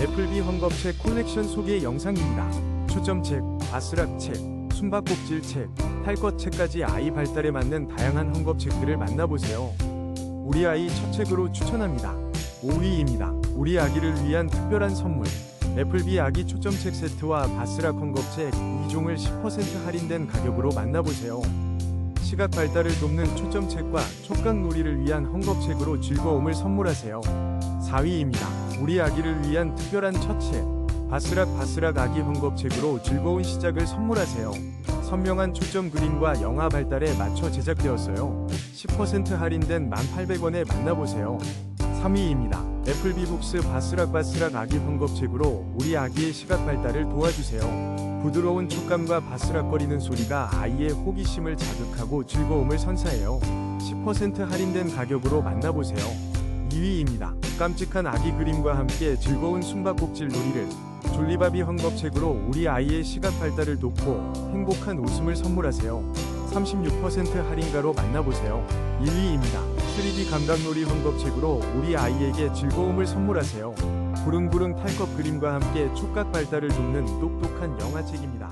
애플비 헝겊책 콜렉션 소개 영상입니다. 초점책, 바스락책, 숨바꼭질책, 탈것책까지 아이 발달에 맞는 다양한 헝겊책들을 만나보세요. 우리 아이 첫 책으로 추천합니다. 5위입니다. 우리 아기를 위한 특별한 선물. 애플비 아기 초점책 세트와 바스락 헝겊책 2종을 10% 할인된 가격으로 만나보세요. 시각 발달을 돕는 초점책과 촉각 놀이를 위한 헝겊책으로 즐거움을 선물하세요. 4위입니다. 우리 아기를 위한 특별한 첫 책. 바스락 바스락 아기 헝겊책으로 즐거운 시작을 선물하세요. 선명한 초점 그림과 영화 발달에 맞춰 제작되었어요. 10% 할인된 1,800원에 만나보세요. 3위입니다. 애플비 북스 바스락 바스락 아기 헝겊책으로 우리 아기의 시각 발달을 도와주세요. 부드러운 촉감과 바스락거리는 소리가 아이의 호기심을 자극하고 즐거움을 선사해요. 10% 할인된 가격으로 만나보세요. 2위입니다. 깜찍한 아기 그림과 함께 즐거운 숨바꼭질 놀이를 졸리바비 헝겊책으로 우리 아이의 시각 발달을 돕고 행복한 웃음을 선물하세요. 36% 할인가로 만나보세요. 1위입니다. 3D 감각놀이 헝겊책으로 우리 아이에게 즐거움을 선물하세요. 부릉부릉 탈것 그림과 함께 촉각 발달을 돕는 똑똑한 영화책입니다.